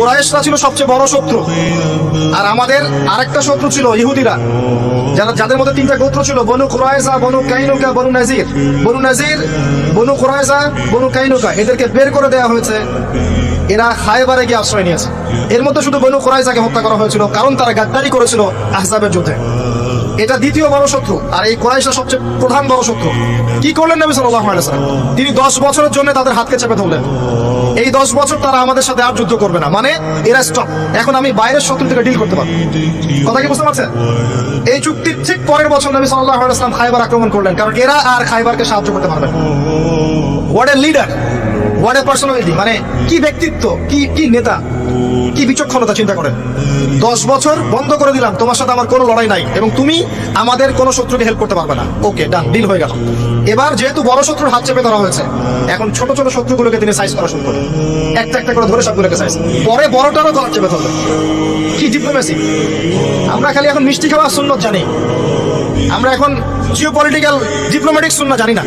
কোরাইশরা ছিল সবচেয়ে বড় শত্রু। আর আমাদের আরেকটা শত্রু ছিল ইহুদিরা, যারা যাদের মধ্যে তিনটা গোত্র ছিল, বনু কোরাইজা বনু কাইনুকা, বনু নাজির। বনু নাজির, বনু কোরাইজা বনু কাইনুকা, এদেরকে বের করে দেওয়া হয়েছে। এরা খায়বারে গিয়ে আশ্রয় নিয়েছে। এর মধ্যে শুধু বনু কোরাইজাকে হত্যা করা হয়েছিল, কারণ তারা গাদ্দারি করেছিল আহজাবের যুদ্ধে। এটা দ্বিতীয় বড় শত্রু আর এই কোরাইশা সবচেয়ে প্রধান বড় শত্রু কি করলেন নবী সাল্লাল্লাহু আলাইহি ওয়াসাল্লাম? তিনি 10 বছরের জন্য তাদের হাতকে চেপে ধরলেন। এই 10 বছর তারা আমাদের সাথে আর যুদ্ধ করবে না। মানে এরা স্টপ এখন আমি বাইরের শত্রু থেকে ডিল করতে পারব। কথা কি বুঝতে পারছেন? এই চুক্তির ঠিক পরের বছর নবী সাল্লাল্লাহু আলাইহি ওয়াসাল্লাম খায়বার আক্রমণ করলেন, কারণ এরা আর খাইবারকে সাহায্য করতে পারবে what leader what a personality মানে কি ব্যক্তিত্ব, কি কি নেতা, কি বিচক্ষণতা চিন্তা করেন দশ বছর বন্ধ করে দিলাম, তোমার সাথে আমার কোনো লড়াই নাই, এবং তুমি আমাদের কোনো শত্রুকে হেল্প করতে পারবে না। ওকে ডান ডিল হয়ে গেল। এবার যেহেতু বড় শত্রুর হাত চেপে ধরা হয়েছে, এখন ছোট ছোট শত্রুগুলোকে তিনি সাইজ করা শুরু করলেন। একটা একটা করে ধরে সবগুলোকে সাইজ পরে বড়টারও গলা চেপে ধরলেন। কি ডিপ্লোমেসি আমরা খালি এখন মিষ্টি খাওয়া সুন্নত জানি। আমরা এখন জিও পলিটিক্যাল ডিপ্লোম্যাটিক শূন্য জানি না।